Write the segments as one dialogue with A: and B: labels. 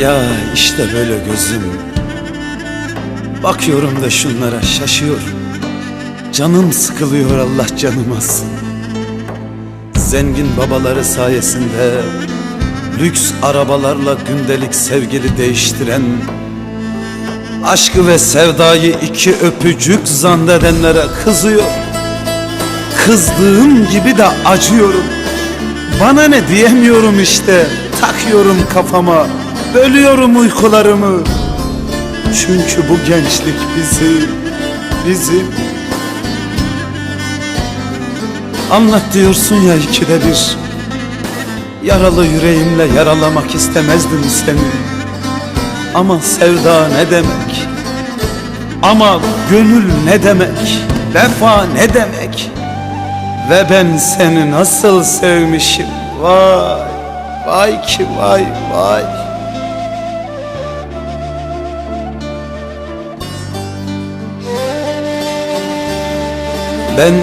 A: Ya işte böyle gözüm. Bakıyorum da şunlara şaşıyor Canım sıkılıyor Allah canım Zengin babaları sayesinde Lüks arabalarla gündelik sevgili değiştiren Aşkı ve sevdayı iki öpücük zannedenlere kızıyor Kızdığım gibi de acıyorum. Bana ne diyemiyorum işte Takıyorum kafama Bölüyorum uykularımı. Çünkü bu gençlik bizi Bizim. Anlat diyorsun ya ikide bir. Yaralı yüreğimle yaralamak istemezdim seni. Ama sevda ne demek? Ama gönül ne demek? Vefa ne demek? Ve ben seni nasıl sevmişim? Vay Vay ki vay vay Ben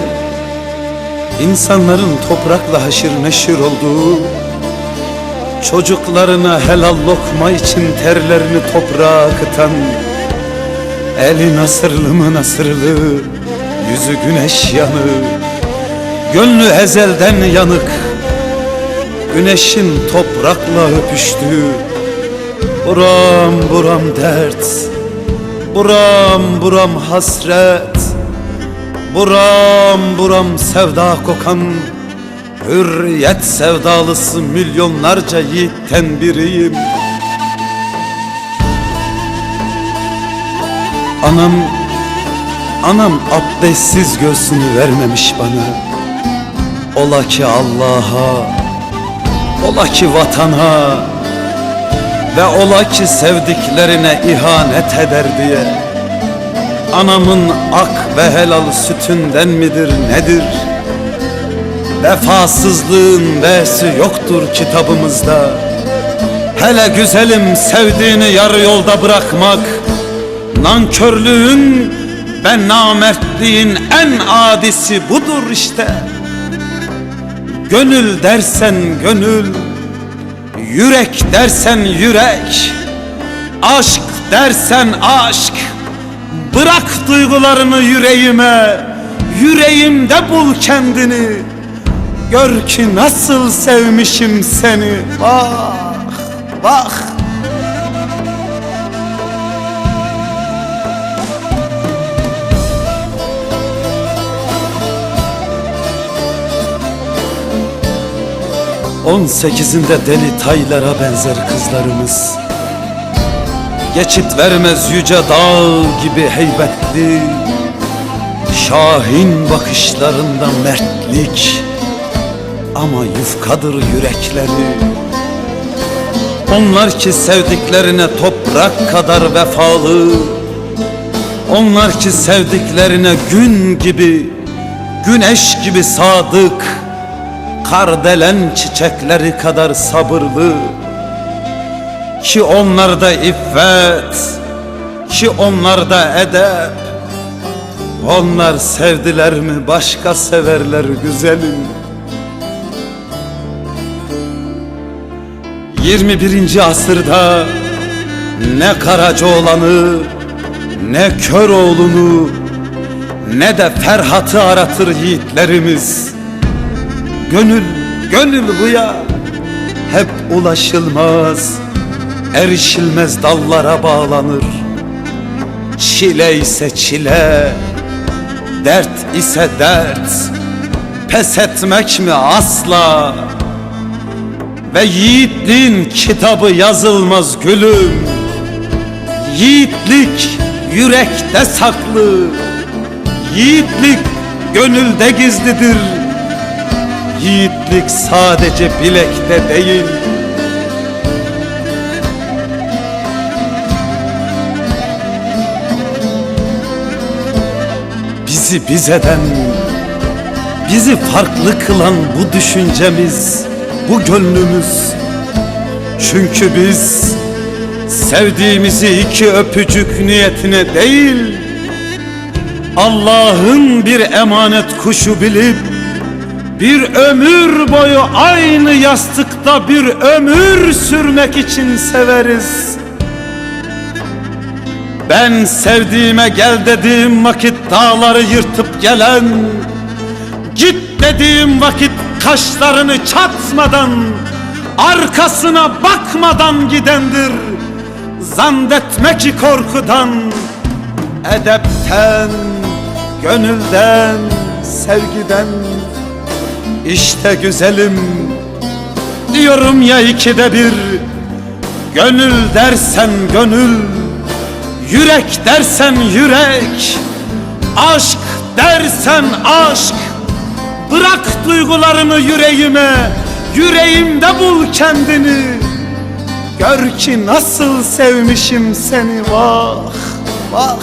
A: insanların toprakla haşır neşir olduğu Çocuklarına helal lokma için terlerini toprağa akıtan Eli nasırlı mı nasırlı Yüzü güneş yanı Gönlü ezelden yanık Güneşin toprakla öpüştüğü Buram buram dert Buram buram hasret Buram buram sevda kokan Hürriyet sevdalısı milyonlarca yiğitten biriyim. Anam Anam abdestsiz göğsünü vermemiş bana. Ola ki Allah'a Ola ki vatana Ve ola ki sevdiklerine ihanet eder diye Anamın ak ve helal sütünden midir nedir? Vefasızlığın versi yoktur kitabımızda. Hele güzelim sevdiğini yarı yolda bırakmak Nankörlüğün ve namertliğin en adisi budur işte. Gönül dersen gönül Yürek dersen yürek Aşk dersen aşk Bırak duygularını yüreğime Yüreğimde bul kendini. Gör ki nasıl sevmişim seni. Vah vah On sekizinde deli taylara benzer kızlarımız Geçit vermez yüce dağ gibi heybetli. Şahin bakışlarında mertlik Ama yufkadır yürekleri. Onlar ki sevdiklerine toprak kadar vefalı Onlar ki sevdiklerine gün gibi Güneş gibi sadık Kardelen çiçekleri kadar sabırlı ki onlarda iffet Ki onlarda edep. Onlar sevdiler mi başka severler güzelim. 21. asırda ne Karacaoğlan'ı ne Köroğlu'nu ne de Ferhat'ı aratır yiğitlerimiz. Gönül, gönül bu ya hep ulaşılmaz erişilmez dallara bağlanır. Çile ise çile Dert ise dert. Pes etmek mi asla? Ve yiğitliğin kitabı yazılmaz gülüm. Yiğitlik yürekte saklı. Yiğitlik gönülde gizlidir. Yiğitlik sadece bilekte değil bizi biz eden Bizi farklı kılan bu düşüncemiz Bu gönlümüz. Çünkü biz Sevdiğimizi iki öpücük niyetine değil Allah'ın bir emanet kuşu bilip Bir ömür boyu aynı yastıkta bir ömür sürmek için severiz Ben sevdiğime gel dediğim vakit dağları yırtıp gelen Git dediğim vakit kaşlarını çatmadan Arkasına bakmadan gidendir Zannetme ki korkudan Edepten, gönülden, sevgiden İşte güzelim Diyorum ya ikide bir Gönül dersen gönül Yürek dersen yürek Aşk dersen aşk. Bırak duygularını yüreğime Yüreğimde bul kendini. Gör ki nasıl sevmişim seni vah vah